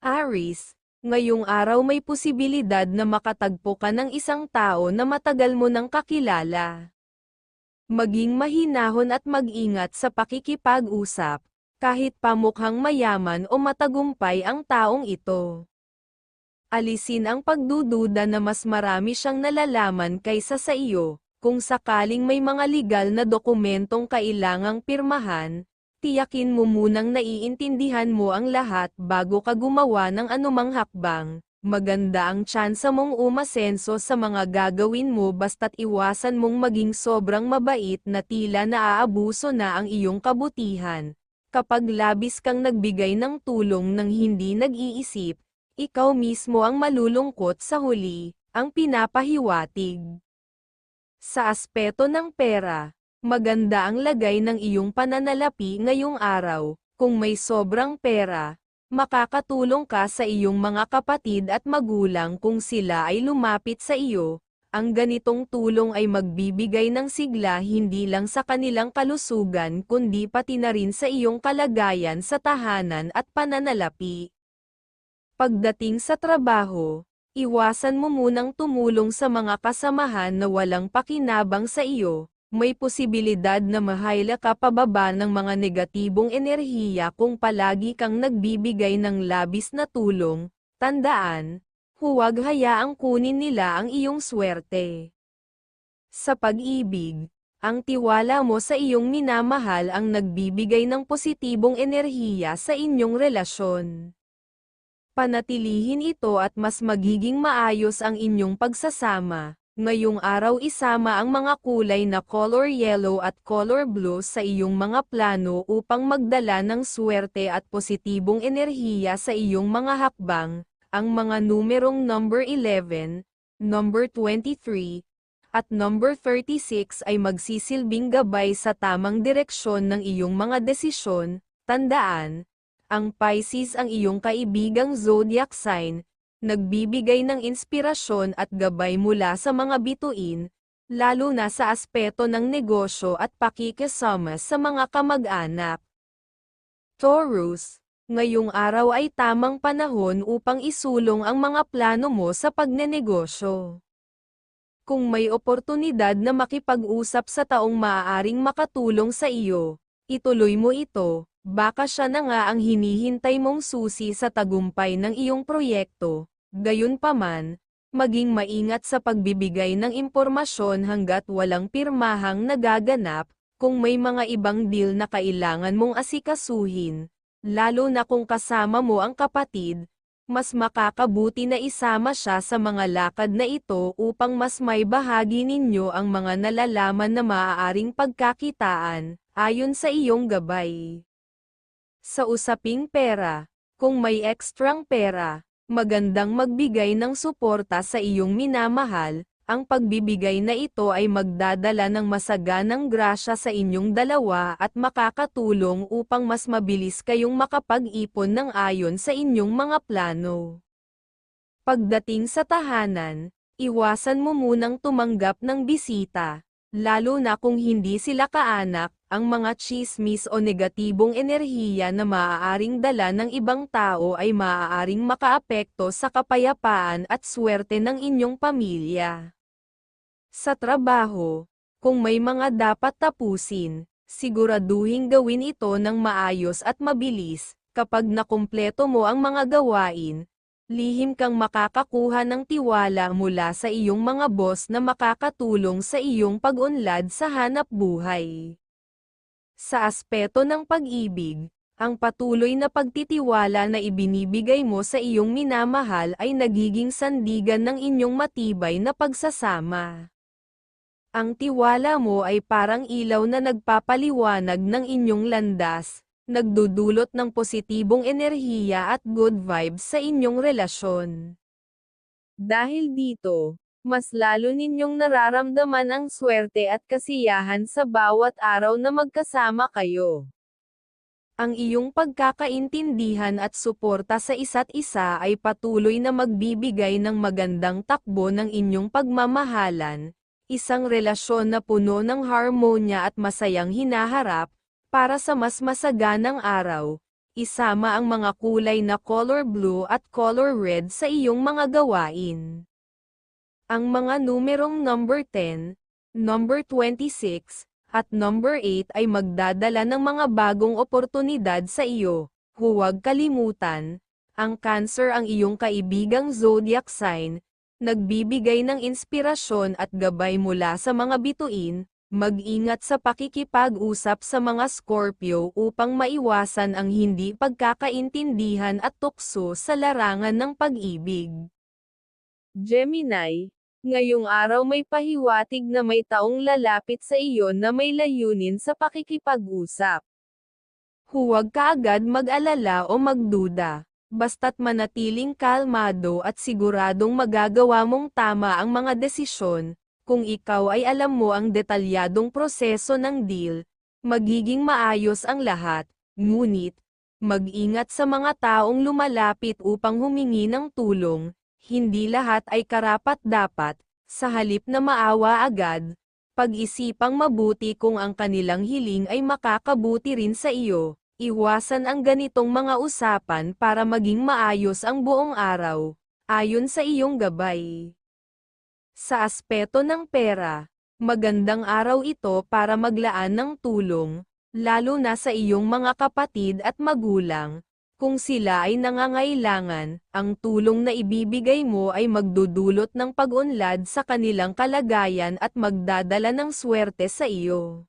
Aris, ngayong araw may posibilidad na makatagpo ka ng isang tao na matagal mo nang kakilala. Maging mahinahon at mag-ingat sa pakikipag-usap, kahit pamukhang mayaman o matagumpay ang taong ito. Alisin ang pagdududa na mas marami siyang nalalaman kaysa sa iyo, kung sakaling may mga legal na dokumentong kailangang pirmahan, tiyakin mo munang naiintindihan mo ang lahat bago ka gumawa ng anumang hakbang. Maganda ang tsansa mong umasenso sa mga gagawin mo basta't iwasan mong maging sobrang mabait na tila naaabuso na ang iyong kabutihan. Kapag labis kang nagbigay ng tulong ng hindi nag-iisip, ikaw mismo ang malulungkot sa huli, ang pinapahiwatig. Sa aspeto ng pera, maganda ang lagay ng iyong pananalapi ngayong araw, kung may sobrang pera, makakatulong ka sa iyong mga kapatid at magulang kung sila ay lumapit sa iyo, ang ganitong tulong ay magbibigay ng sigla hindi lang sa kanilang kalusugan kundi pati na rin sa iyong kalagayan sa tahanan at pananalapi. Pagdating sa trabaho, iwasan mo munang tumulong sa mga kasamahan na walang pakinabang sa iyo, may posibilidad na mahayla ka pababa ng mga negatibong enerhiya kung palagi kang nagbibigay ng labis na tulong, tandaan, huwag hayaang kunin nila ang iyong swerte. Sa pag-ibig, ang tiwala mo sa iyong minamahal ang nagbibigay ng positibong enerhiya sa inyong relasyon. Panatilihin ito at mas magiging maayos ang inyong pagsasama. Ngayong araw isama ang mga kulay na color yellow at color blue sa iyong mga plano upang magdala ng swerte at positibong enerhiya sa iyong mga hakbang. Ang mga numerong number 11, number 23, at number 36 ay magsisilbing gabay sa tamang direksyon ng iyong mga desisyon. Tandaan, ang Pisces ang iyong kaibigang zodiac sign, nagbibigay ng inspirasyon at gabay mula sa mga bituin, lalo na sa aspeto ng negosyo at pakikisama sa mga kamag-anak. Taurus, ngayong araw ay tamang panahon upang isulong ang mga plano mo sa pagnenegosyo. Kung may oportunidad na makipag-usap sa taong maaaring makatulong sa iyo, ituloy mo ito, baka siya na nga ang hinihintay mong susi sa tagumpay ng iyong proyekto, Gayunpaman, maging maingat sa pagbibigay ng impormasyon hanggat walang pirmahang nagaganap, kung may mga ibang deal na kailangan mong asikasuhin, lalo na kung kasama mo ang kapatid, mas makakabuti na isama siya sa mga lakad na ito upang mas may bahagi ninyo ang mga nalalaman na maaaring pagkakitaan, ayon sa iyong gabay. Sa usaping pera, kung may ekstrang pera, magandang magbigay ng suporta sa iyong minamahal, ang pagbibigay na ito ay magdadala ng masaganang grasya sa inyong dalawa at makakatulong upang mas mabilis kayong makapag-ipon ng ayon sa inyong mga plano. Pagdating sa tahanan, iwasan mo munang tumanggap ng bisita, lalo na kung hindi sila kaanak, ang mga chismis o negatibong enerhiya na maaaring dala ng ibang tao ay maaaring makaapekto sa kapayapaan at swerte ng inyong pamilya. Sa trabaho, kung may mga dapat tapusin, siguraduhin gawin ito ng maayos at mabilis, kapag nakumpleto mo ang mga gawain, lihim kang makakakuha ng tiwala mula sa iyong mga boss na makakatulong sa iyong pag-unlad sa hanap buhay. Sa aspeto ng pag-ibig, ang patuloy na pagtitiwala na ibinibigay mo sa iyong minamahal ay nagiging sandigan ng inyong matibay na pagsasama. Ang tiwala mo ay parang ilaw na nagpapaliwanag ng inyong landas, nagdudulot ng positibong enerhiya at good vibes sa inyong relasyon. Dahil dito, mas lalo ninyong nararamdaman ang swerte at kasiyahan sa bawat araw na magkasama kayo. Ang iyong pagkakaintindihan at suporta sa isa't isa ay patuloy na magbibigay ng magandang takbo ng inyong pagmamahalan, isang relasyon na puno ng harmonya at masayang hinaharap, para sa mas masaganang araw. Isama ang mga kulay na color blue at color red sa iyong mga gawain. Ang mga numerong number 10, number 26, at number 8 ay magdadala ng mga bagong oportunidad sa iyo. Huwag kalimutan, ang Cancer ang iyong kaibigang zodiac sign, nagbibigay ng inspirasyon at gabay mula sa mga bituin, mag-ingat sa pakikipag-usap sa mga Scorpio upang maiwasan ang hindi pagkakaintindihan at tukso sa larangan ng pag-ibig. Gemini, Ngayong araw may pahiwatig na may taong lalapit sa iyo na may layunin sa pakikipag-usap. Huwag ka agad mag-alala o magduda, basta't manatiling kalmado at siguradong magagawa mong tama ang mga desisyon, kung ikaw ay alam mo ang detalyadong proseso ng deal, magiging maayos ang lahat, ngunit, mag-ingat sa mga taong lumalapit upang humingi ng tulong, hindi lahat ay karapat-dapat, sa halip na maawa agad, pag-isipang mabuti kung ang kanilang hiling ay makakabuti rin sa iyo, iwasan ang ganitong mga usapan para maging maayos ang buong araw, ayon sa iyong gabay. Sa aspeto ng pera, magandang araw ito para maglaan ng tulong, lalo na sa iyong mga kapatid at magulang, kung sila ay nangangailangan, ang tulong na ibibigay mo ay magdudulot ng pag-unlad sa kanilang kalagayan at magdadala ng swerte sa iyo.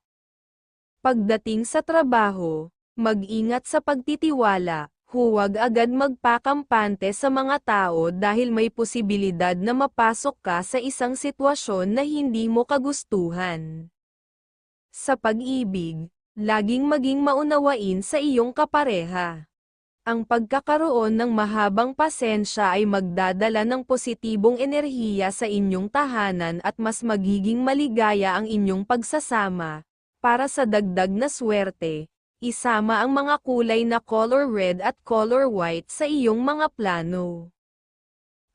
Pagdating sa trabaho, mag-ingat sa pagtitiwala, huwag agad magpakampante sa mga tao dahil may posibilidad na mapasok ka sa isang sitwasyon na hindi mo kagustuhan. Sa pag-ibig, laging maging maunawain sa iyong kapareha. Ang pagkakaroon ng mahabang pasensya ay magdadala ng positibong enerhiya sa inyong tahanan at mas magiging maligaya ang inyong pagsasama. Para sa dagdag na swerte, isama ang mga kulay na color red at color white sa iyong mga plano.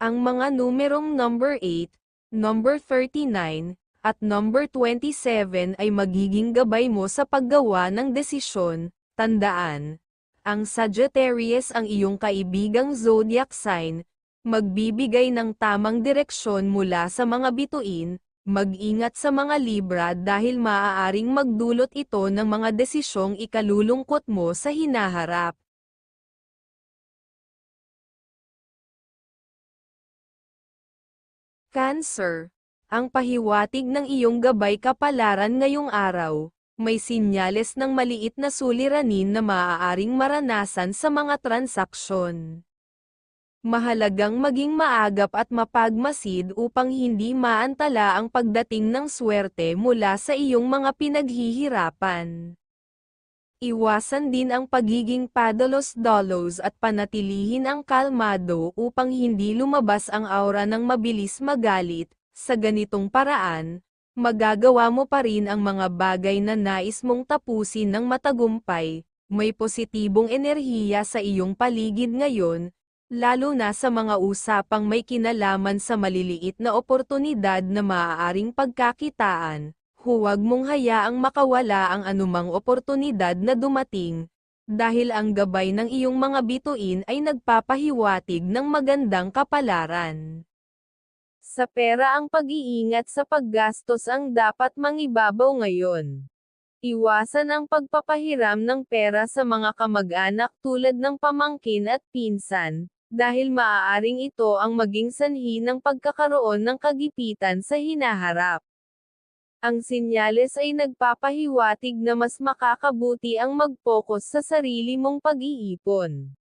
Ang mga numerong number 8, number 39, at number 27 ay magiging gabay mo sa paggawa ng desisyon, tandaan ang Sagittarius ang iyong kaibigang zodiac sign, magbibigay ng tamang direksyon mula sa mga bituin, mag-ingat sa mga Libra dahil maaaring magdulot ito ng mga desisyong ikalulungkot mo sa hinaharap. Cancer. Ang pahiwatig ng iyong gabay kapalaran ngayong araw, may sinyales ng maliit na suliranin na maaaring maranasan sa mga transaksyon. Mahalagang maging maagap at mapagmasid upang hindi maantala ang pagdating ng swerte mula sa iyong mga pinaghihirapan. Iwasan din ang pagiging padalos-dalos at panatilihin ang kalmado upang hindi lumabas ang aura ng mabilis magalit, sa ganitong paraan, magagawa mo pa rin ang mga bagay na nais mong tapusin ng matagumpay, may positibong enerhiya sa iyong paligid ngayon, lalo na sa mga usapang may kinalaman sa maliliit na oportunidad na maaaring pagkakitaan, huwag mong hayaang makawala ang anumang oportunidad na dumating, dahil ang gabay ng iyong mga bituin ay nagpapahiwatig ng magandang kapalaran. Sa pera ang pag-iingat sa paggastos ang dapat mangibabaw ngayon. Iwasan ang pagpapahiram ng pera sa mga kamag-anak tulad ng pamangkin at pinsan, dahil maaaring ito ang maging sanhi ng pagkakaroon ng kagipitan sa hinaharap. Ang sinyales ay nagpapahiwatig na mas makakabuti ang mag-focus sa sarili mong pag-iipon.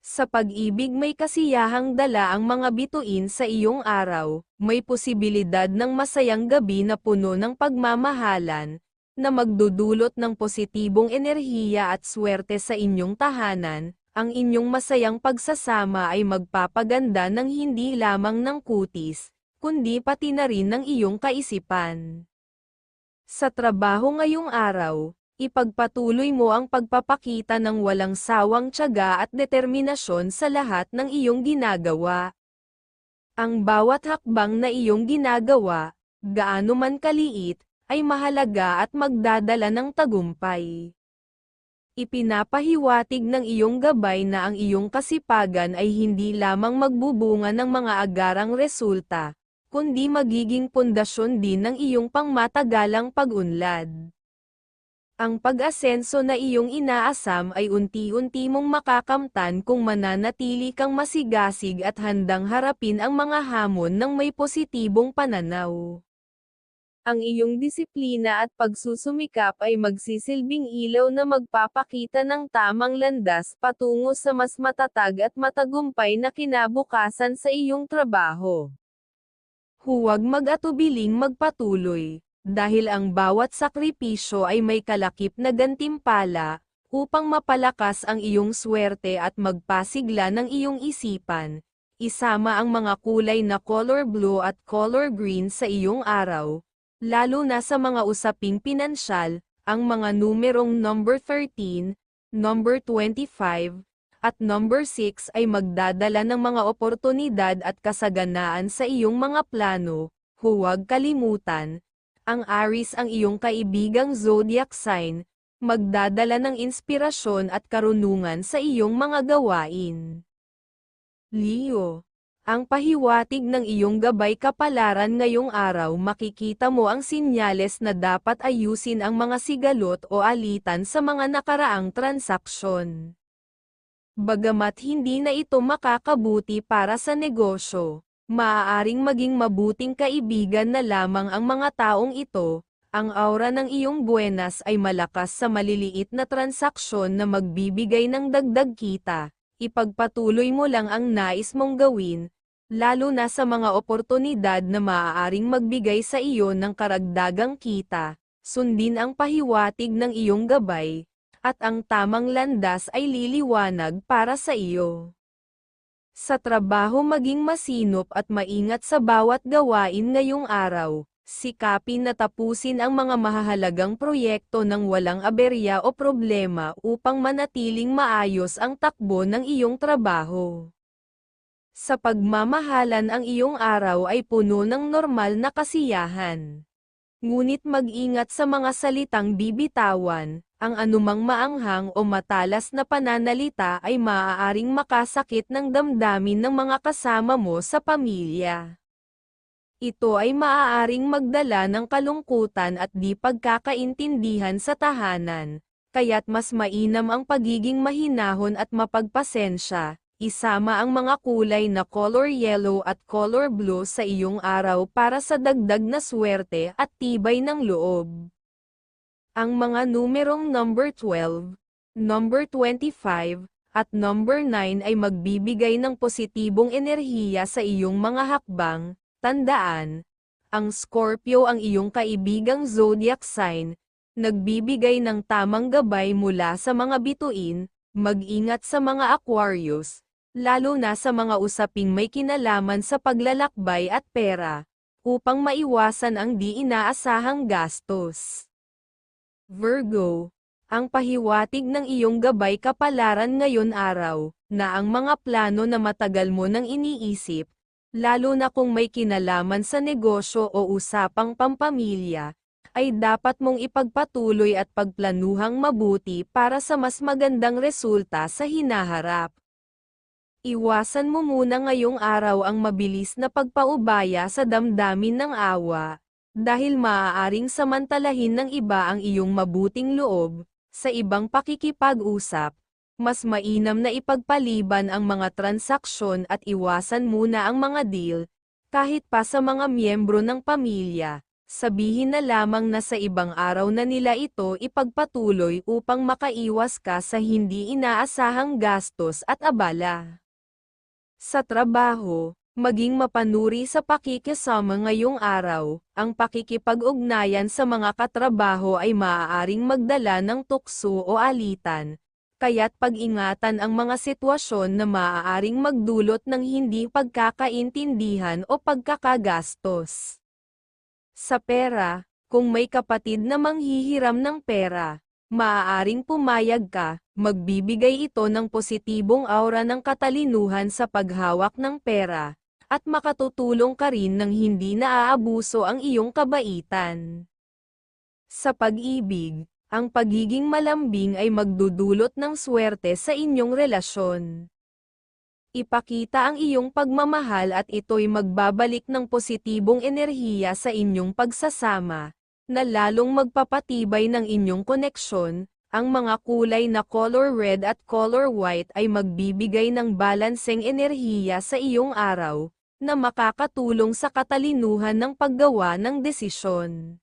Sa pag-ibig may kasiyahang dala ang mga bituin sa iyong araw, may posibilidad ng masayang gabi na puno ng pagmamahalan, na magdudulot ng positibong enerhiya at swerte sa inyong tahanan, ang inyong masayang pagsasama ay magpapaganda ng hindi lamang ng kutis, kundi pati na rin ng iyong kaisipan. Sa trabaho ngayong araw, Ipagpatuloy mo ang pagpapakita ng walang sawang tiyaga at determinasyon sa lahat ng iyong ginagawa. Ang bawat hakbang na iyong ginagawa, gaano man kaliit, ay mahalaga at magdadala ng tagumpay. Ipinapahiwatig ng iyong gabay na ang iyong kasipagan ay hindi lamang magbubunga ng mga agarang resulta, kundi magiging pundasyon din ng iyong pangmatagalang pag-unlad. Ang pag-asenso na iyong inaasam ay unti-unti mong makakamtan kung mananatili kang masigasig at handang harapin ang mga hamon ng may positibong pananaw. Ang iyong disiplina at pagsusumikap ay magsisilbing ilaw na magpapakita ng tamang landas patungo sa mas matatag at matagumpay na kinabukasan sa iyong trabaho. Huwag mag-atubiling magpatuloy, dahil ang bawat sakripisyo ay may kalakip na gantimpala, upang mapalakas ang iyong swerte at magpasigla ng iyong isipan. Isama ang mga kulay na color blue at color green sa iyong araw, lalo na sa mga usaping pinansyal, ang mga numerong number 13, number 25, at number 6 ay magdadala ng mga oportunidad at kasaganaan sa iyong mga plano. Huwag kalimutan, ang Aries ang iyong kaibigang zodiac sign, magdadala ng inspirasyon at karunungan sa iyong mga gawain. Leo, ang pahiwatig ng iyong gabay kapalaran ngayong araw makikita mo ang sinyales na dapat ayusin ang mga sigalot o alitan sa mga nakaraang transaksyon. Bagamat hindi na ito makakabuti para sa negosyo, maaaring maging mabuting kaibigan na lamang ang mga taong ito, ang aura ng iyong buenas ay malakas sa maliliit na transaksyon na magbibigay ng dagdag kita, ipagpatuloy mo lang ang nais mong gawin, lalo na sa mga oportunidad na maaaring magbigay sa iyo ng karagdagang kita, sundin ang pahiwatig ng iyong gabay, at ang tamang landas ay liliwanag para sa iyo. Sa trabaho maging masinop at maingat sa bawat gawain ngayong araw, sikapin na tapusin ang mga mahahalagang proyekto ng walang aberya o problema upang manatiling maayos ang takbo ng iyong trabaho. Sa pagmamahalan ang iyong araw ay puno ng normal na kasiyahan. Ngunit mag-ingat sa mga salitang bibitawan, ang anumang maanghang o matalas na pananalita ay maaaring makasakit ng damdamin ng mga kasama mo sa pamilya. Ito ay maaaring magdala ng kalungkutan at di pagkakaintindihan sa tahanan, kaya't mas mainam ang pagiging mahinahon at mapagpasensya, isama ang mga kulay na color yellow at color blue sa iyong araw para sa dagdag na swerte at tibay ng loob. Ang mga numerong number 12, number 25, at number 9 ay magbibigay ng positibong enerhiya sa iyong mga hakbang. Tandaan, ang Scorpio ang iyong kaibigang zodiac sign, nagbibigay ng tamang gabay mula sa mga bituin, mag-ingat sa mga Aquarius, lalo na sa mga usaping may kinalaman sa paglalakbay at pera, upang maiwasan ang di inaasahang gastos. Virgo, ang pahiwatig ng iyong gabay kapalaran ngayon araw, na ang mga plano na matagal mo nang iniisip, lalo na kung may kinalaman sa negosyo o usapang pampamilya, ay dapat mong ipagpatuloy at pagplanuhang mabuti para sa mas magandang resulta sa hinaharap. Iwasan mo muna ngayong araw ang mabilis na pagpaubaya sa damdamin ng awa, dahil maaaring samantalahin ng iba ang iyong mabuting loob, sa ibang pakikipag-usap, mas mainam na ipagpaliban ang mga transaksyon at iwasan muna ang mga deal, kahit pa sa mga miyembro ng pamilya, sabihin na lamang na sa ibang araw na nila ito ipagpatuloy upang makaiwas ka sa hindi inaasahang gastos at abala. Sa trabaho, maging mapanuri sa pakikisama ngayong araw, ang pakikipag-ugnayan sa mga katrabaho ay maaaring magdala ng tukso o alitan, kaya't pag-ingatan ang mga sitwasyon na maaaring magdulot ng hindi pagkakaintindihan o pagkakagastos. Sa pera, kung may kapatid na manghihiram ng pera, maaaring pumayag ka, magbibigay ito ng positibong aura ng katalinuhan sa paghawak ng pera, at makatutulong ka rin ng hindi naaabuso ang iyong kabaitan. Sa pag-ibig, ang pagiging malambing ay magdudulot ng swerte sa inyong relasyon. Ipakita ang iyong pagmamahal at ito'y magbabalik ng positibong enerhiya sa inyong pagsasama, na lalong magpapatibay ng inyong koneksyon, ang mga kulay na color red at color white ay magbibigay ng balanseng enerhiya sa iyong araw, na makakatulong sa katalinuhan ng paggawa ng desisyon.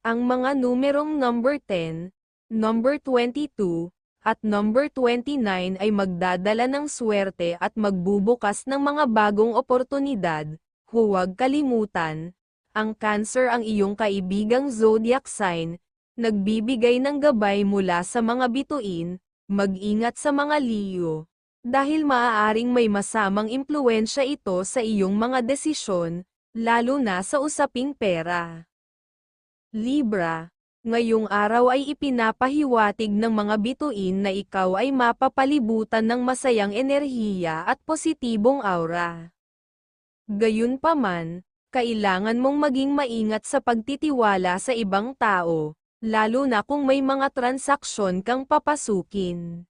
Ang mga numerong number 10, number 22, at number 29 ay magdadala ng swerte at magbubukas ng mga bagong oportunidad. Huwag kalimutan, ang Cancer ang iyong kaibigang zodiac sign, nagbibigay ng gabay mula sa mga bituin, mag-ingat sa mga Leo. Dahil maaaring may masamang impluensya ito sa iyong mga desisyon, lalo na sa usaping pera. Libra, ngayong araw ay ipinapahiwatig ng mga bituin na ikaw ay mapapalibutan ng masayang enerhiya at positibong aura. Gayunpaman, kailangan mong maging maingat sa pagtitiwala sa ibang tao, lalo na kung may mga transaksyon kang papasukin.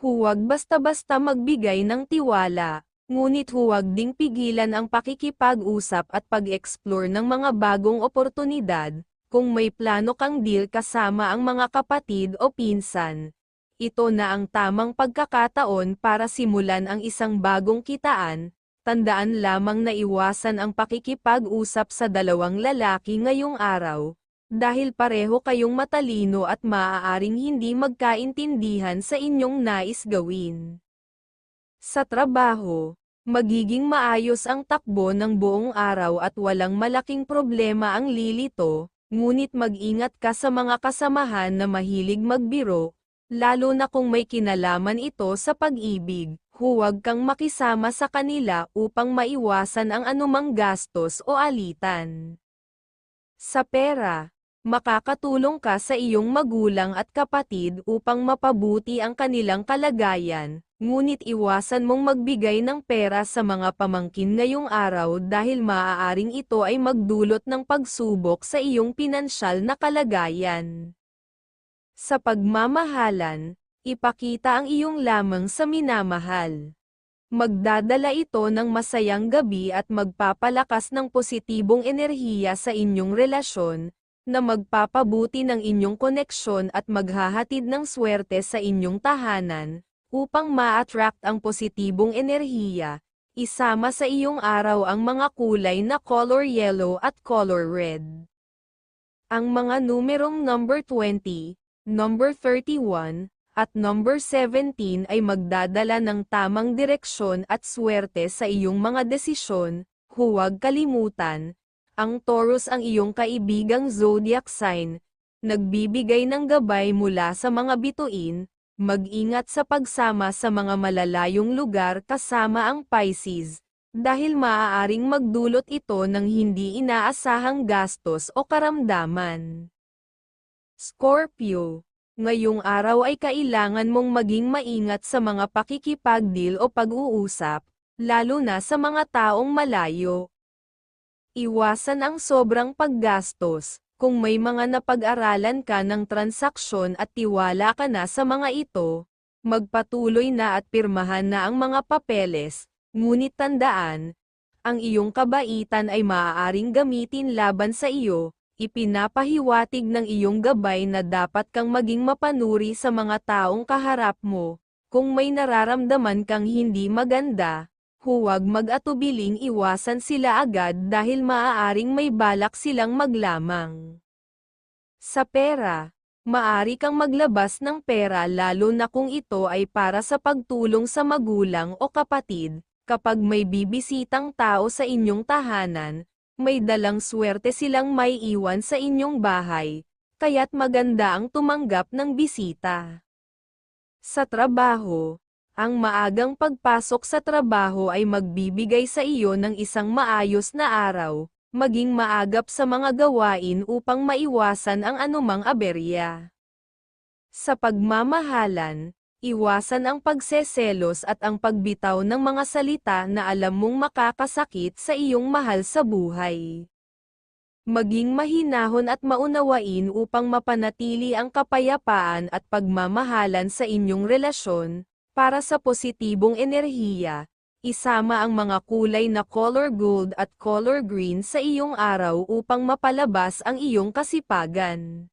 Huwag basta-basta magbigay ng tiwala, ngunit huwag ding pigilan ang pakikipag-usap at pag-explore ng mga bagong oportunidad, kung may plano kang deal kasama ang mga kapatid o pinsan. Ito na ang tamang pagkakataon para simulan ang isang bagong kitaan, tandaan lamang na iwasan ang pakikipag-usap sa dalawang lalaki ngayong araw, dahil pareho kayong matalino at maaaring hindi magkaintindihan sa inyong nais gawin. Sa trabaho, magiging maayos ang takbo ng buong araw at walang malaking problema ang lilito, ngunit mag-ingat ka sa mga kasamahan na mahilig magbiro, lalo na kung may kinalaman ito sa pag-ibig, huwag kang makisama sa kanila upang maiwasan ang anumang gastos o alitan. Sa pera, makakatulong ka sa iyong magulang at kapatid upang mapabuti ang kanilang kalagayan, ngunit iwasan mong magbigay ng pera sa mga pamangkin ngayong araw dahil maaaring ito ay magdulot ng pagsubok sa iyong pinansyal na kalagayan. Sa pagmamahalan, ipakita ang iyong lamang sa minamahal. Magdadala ito ng masayang gabi at magpapalakas ng positibong enerhiya sa inyong relasyon, na magpapabuti ng inyong koneksyon at maghahatid ng swerte sa inyong tahanan, upang ma-attract ang positibong enerhiya, isama sa iyong araw ang mga kulay na color yellow at color red. Ang mga numerong number 20, number 31, at number 17 ay magdadala ng tamang direksyon at swerte sa iyong mga desisyon, huwag kalimutan, ang Taurus ang iyong kaibigang zodiac sign, nagbibigay ng gabay mula sa mga bituin, mag-ingat sa pagsama sa mga malalayong lugar kasama ang Pisces, dahil maaaring magdulot ito ng hindi inaasahang gastos o karamdaman. Scorpio, ngayong araw ay kailangan mong maging maingat sa mga pakikipagdeal o pag-uusap, lalo na sa mga taong malayo. Iwasan ang sobrang paggastos, kung may mga napag-aralan ka ng transaksyon at tiwala ka na sa mga ito, magpatuloy na at pirmahan na ang mga papeles, ngunit tandaan, ang iyong kabaitan ay maaaring gamitin laban sa iyo, ipinapahiwatig ng iyong gabay na dapat kang maging mapanuri sa mga taong kaharap mo. Kung may nararamdaman kang hindi maganda, huwag mag-atubiling iwasan sila agad dahil maaaring may balak silang maglamang. Sa pera, maari kang maglabas ng pera lalo na kung ito ay para sa pagtulong sa magulang o kapatid, kapag may bibisitang tao sa inyong tahanan, may dalang swerte silang may iwan sa inyong bahay, kaya't maganda ang tumanggap ng bisita. Sa trabaho, ang maagang pagpasok sa trabaho ay magbibigay sa iyo ng isang maayos na araw, maging maagap sa mga gawain upang maiwasan ang anumang aberya. Sa pagmamahalan, iwasan ang pagseselos at ang pagbitaw ng mga salita na alam mong makakasakit sa iyong mahal sa buhay. Maging mahinahon at maunawain upang mapanatili ang kapayapaan at pagmamahalan sa inyong relasyon, para sa positibong enerhiya, isama ang mga kulay na color gold at color green sa iyong araw upang mapalabas ang iyong kasipagan.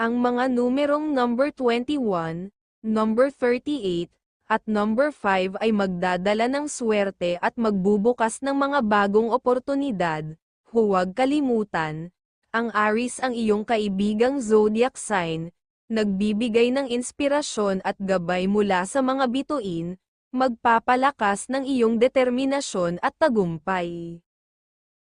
Ang mga numerong number 21, number 38, at number 5 ay magdadala ng swerte at magbubukas ng mga bagong oportunidad. Huwag kalimutan, ang Aries ang iyong kaibigang zodiac sign, nagbibigay ng inspirasyon at gabay mula sa mga bituin, magpapalakas ng iyong determinasyon at tagumpay.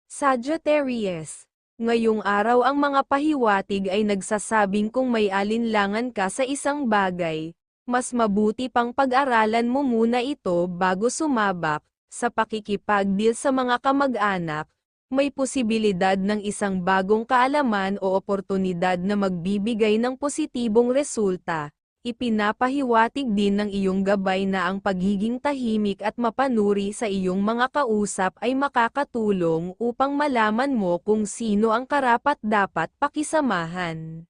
Sagittarius, ngayong araw ang mga pahiwatig ay nagsasabing kung may alinlangan ka sa isang bagay, mas mabuti pang pag-aralan mo muna ito bago sumabak, sa pakikipagdeal sa mga kamag-anak, may posibilidad ng isang bagong kaalaman o oportunidad na magbibigay ng positibong resulta. Ipinapahiwatig din ng iyong gabay na ang pagiging tahimik at mapanuri sa iyong mga kausap ay makakatulong upang malaman mo kung sino ang karapat dapat pakisamahan.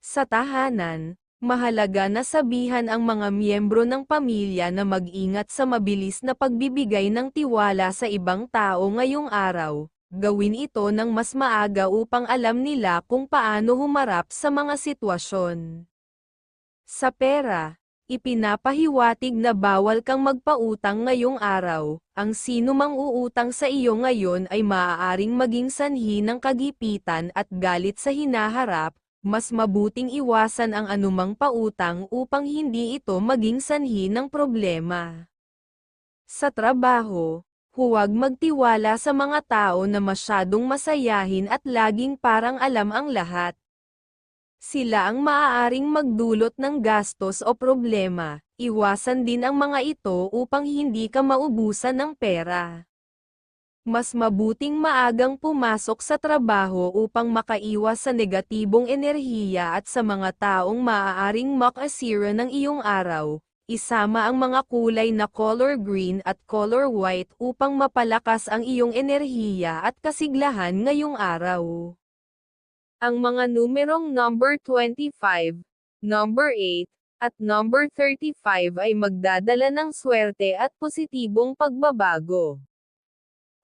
Sa tahanan, mahalaga na sabihan ang mga miyembro ng pamilya na mag-ingat sa mabilis na pagbibigay ng tiwala sa ibang tao ngayong araw. Gawin ito ng mas maaga upang alam nila kung paano humarap sa mga sitwasyon. Sa pera, ipinapahiwatig na bawal kang magpautang ngayong araw. Ang sino mang uutang sa iyo ngayon ay maaaring maging sanhi ng kagipitan at galit sa hinaharap, mas mabuting iwasan ang anumang pautang upang hindi ito maging sanhi ng problema. Sa trabaho, huwag magtiwala sa mga tao na masyadong masayahin at laging parang alam ang lahat. Sila ang maaaring magdulot ng gastos o problema, iwasan din ang mga ito upang hindi ka maubusan ng pera. Mas mabuting maagang pumasok sa trabaho upang makaiwas sa negatibong enerhiya at sa mga taong maaaring makasira ng iyong araw. Isama ang mga kulay na color green at color white upang mapalakas ang iyong enerhiya at kasiglahan ngayong araw. Ang mga numerong number 25, number 8, at number 35 ay magdadala ng swerte at positibong pagbabago.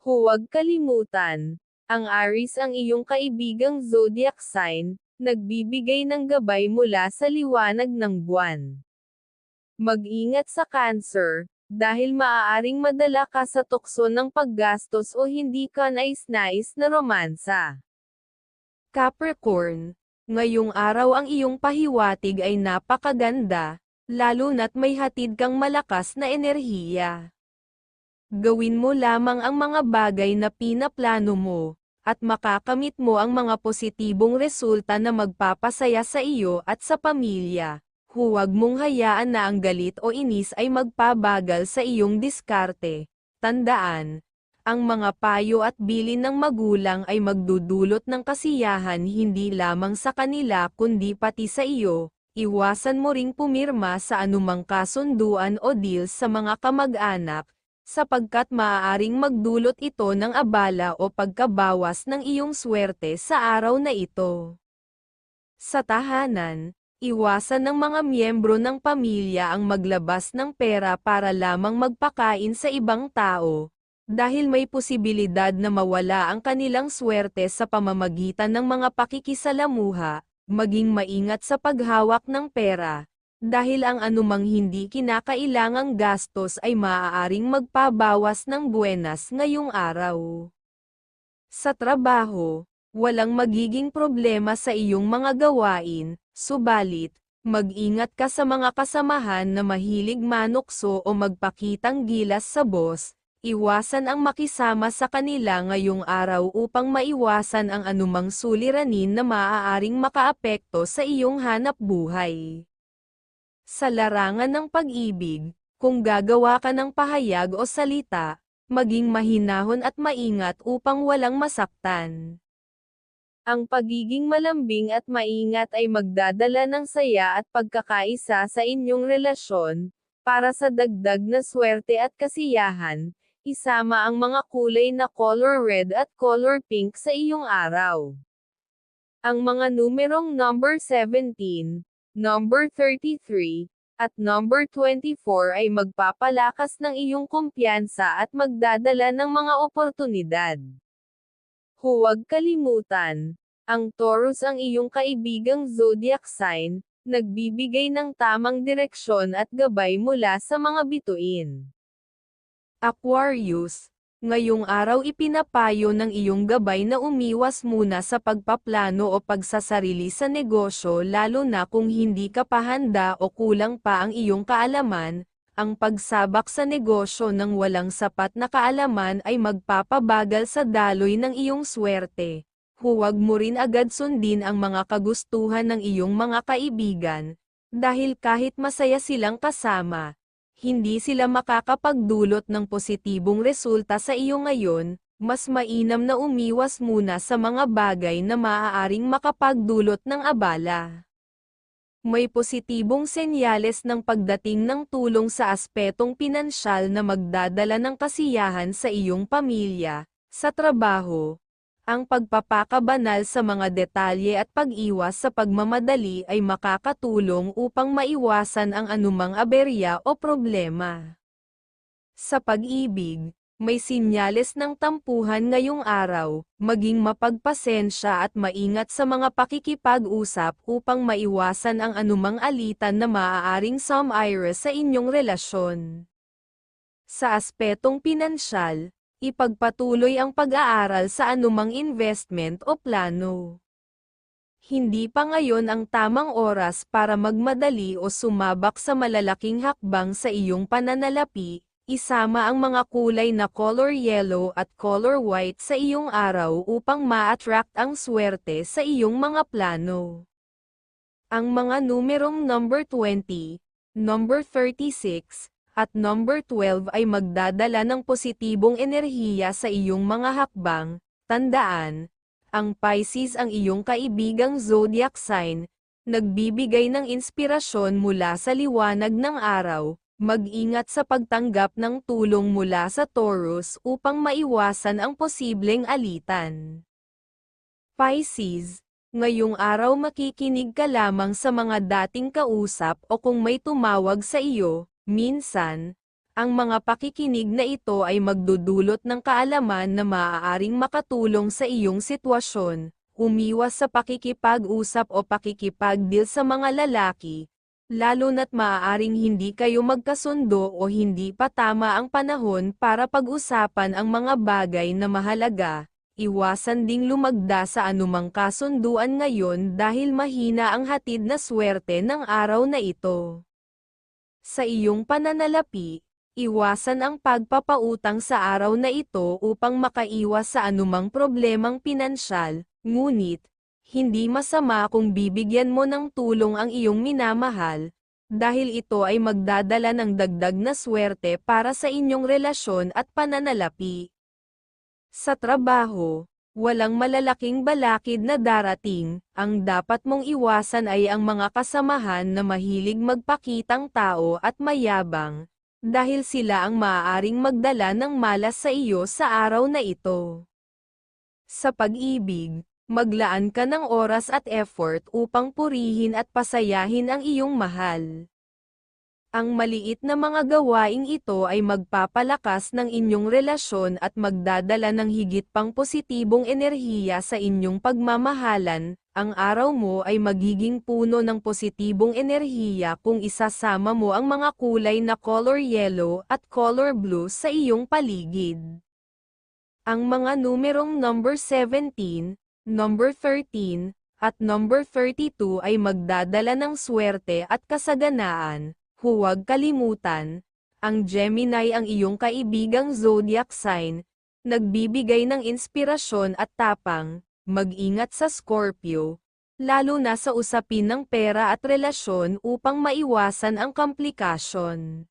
Huwag kalimutan, ang Aries ang iyong kaibigang zodiac sign, nagbibigay ng gabay mula sa liwanag ng buwan. Mag-ingat sa Cancer, dahil maaaring madala ka sa tukso ng paggastos o hindi ka nais-nais na romansa. Capricorn, ngayong araw ang iyong pahiwatig ay napakaganda, lalo na't may hatid kang malakas na enerhiya. Gawin mo lamang ang mga bagay na pinaplano mo, at makakamit mo ang mga positibong resulta na magpapasaya sa iyo at sa pamilya. Huwag mong hayaan na ang galit o inis ay magpabagal sa iyong diskarte. Tandaan, ang mga payo at bilin ng magulang ay magdudulot ng kasiyahan hindi lamang sa kanila kundi pati sa iyo. Iwasan mo ring pumirma sa anumang kasunduan o deal sa mga kamag-anak, sapagkat maaaring magdulot ito ng abala o pagkabawas ng iyong swerte sa araw na ito. Sa tahanan, iwasan ng mga miyembro ng pamilya ang maglabas ng pera para lamang magpakain sa ibang tao, dahil may posibilidad na mawala ang kanilang swerte sa pamamagitan ng mga pakikisalamuha, maging maingat sa paghawak ng pera, dahil ang anumang hindi kinakailangang gastos ay maaaring magpabawas ng buenas ngayong araw. Sa trabaho, walang magiging problema sa iyong mga gawain, subalit, mag-ingat ka sa mga kasamahan na mahilig manukso o magpakitang gilas sa boss, Iwasan ang makisama sa kanila ngayong araw upang maiwasan ang anumang suliranin na maaaring makaapekto sa iyong hanap buhay. Sa larangan ng pag-ibig, kung gagawa ka ng pahayag o salita, maging mahinahon at maingat upang walang masaktan. Ang pagiging malambing at maingat ay magdadala ng saya at pagkakaisa sa inyong relasyon, para sa dagdag na swerte at kasiyahan, isama ang mga kulay na color red at color pink sa iyong araw. Ang mga numerong number 17, number 33, at number 24 ay magpapalakas ng iyong kumpiyansa at magdadala ng mga oportunidad. Huwag kalimutan, ang Taurus ang iyong kaibigang zodiac sign, nagbibigay ng tamang direksyon at gabay mula sa mga bituin. Aquarius, ngayong araw ipinapayo ng iyong gabay na umiwas muna sa pagpaplano o pagsasarili sa negosyo lalo na kung hindi ka pa handa o kulang pa ang iyong kaalaman, ang pagsabak sa negosyo ng walang sapat na kaalaman ay magpapabagal sa daloy ng iyong swerte. Huwag mo rin agad sundin ang mga kagustuhan ng iyong mga kaibigan, dahil kahit masaya silang kasama, hindi sila makakapagdulot ng positibong resulta sa iyo ngayon, mas mainam na umiwas muna sa mga bagay na maaaring makapagdulot ng abala. May positibong senyales ng pagdating ng tulong sa aspetong pinansyal na magdadala ng kasiyahan sa iyong pamilya, sa trabaho, ang pagpapakabanal sa mga detalye at pag-iwas sa pagmamadali ay makakatulong upang maiwasan ang anumang aberya o problema. Sa pag-ibig, may sinyales ng tampuhan ngayong araw, maging mapagpasensya at maingat sa mga pakikipag-usap upang maiwasan ang anumang alitan na maaaring sumire sa inyong relasyon. Sa aspetong pinansyal, ipagpatuloy ang pag-aaral sa anumang investment o plano. Hindi pa ngayon ang tamang oras para magmadali o sumabak sa malalaking hakbang sa iyong pananalapi, Isama ang mga kulay na color yellow at color white sa iyong araw upang ma-attract ang swerte sa iyong mga plano. Ang mga numerong number 20, number 36, at number 12 ay magdadala ng positibong enerhiya sa iyong mga hakbang. Tandaan, ang Pisces ang iyong kaibigang zodiac sign, nagbibigay ng inspirasyon mula sa liwanag ng araw, Mag-ingat sa pagtanggap ng tulong mula sa Taurus upang maiwasan ang posibleng alitan. Pisces, ngayong araw makikinig ka lamang sa mga dating kausap o kung may tumawag sa iyo, minsan, ang mga pakikinig na ito ay magdudulot ng kaalaman na maaaring makatulong sa iyong sitwasyon, umiwas sa pakikipag-usap o pakikipag-deal sa mga lalaki, lalo na't maaaring hindi kayo magkasundo o hindi pa tama ang panahon para pag-usapan ang mga bagay na mahalaga, iwasan ding lumagda sa anumang kasunduan ngayon dahil mahina ang hatid na swerte ng araw na ito. Sa iyong pananalapi, iwasan ang pagpapautang sa araw na ito upang makaiwas sa anumang problemang pinansyal, ngunit, hindi masama kung bibigyan mo ng tulong ang iyong minamahal, dahil ito ay magdadala ng dagdag na swerte para sa inyong relasyon at pananalapi. Sa trabaho, walang malalaking balakid na darating, ang dapat mong iwasan ay ang mga kasamahan na mahilig magpakitang tao at mayabang, dahil sila ang maaaring magdala ng malas sa iyo sa araw na ito. Sa pag-ibig, maglaan ka ng oras at effort upang purihin at pasayahin ang iyong mahal. Ang maliit na mga gawaing ito ay magpapalakas ng inyong relasyon at magdadala ng higit pang positibong enerhiya sa inyong pagmamahalan. Ang araw mo ay magiging puno ng positibong enerhiya kung isasama mo ang mga kulay na color yellow at color blue sa iyong paligid. Ang mga numerong number 17, number 13, at number 32 ay magdadala ng swerte at kasaganaan, huwag kalimutan, ang Gemini ang iyong kaibigang zodiac sign, nagbibigay ng inspirasyon at tapang, mag-ingat sa Scorpio, lalo na sa usapin ng pera at relasyon upang maiwasan ang komplikasyon.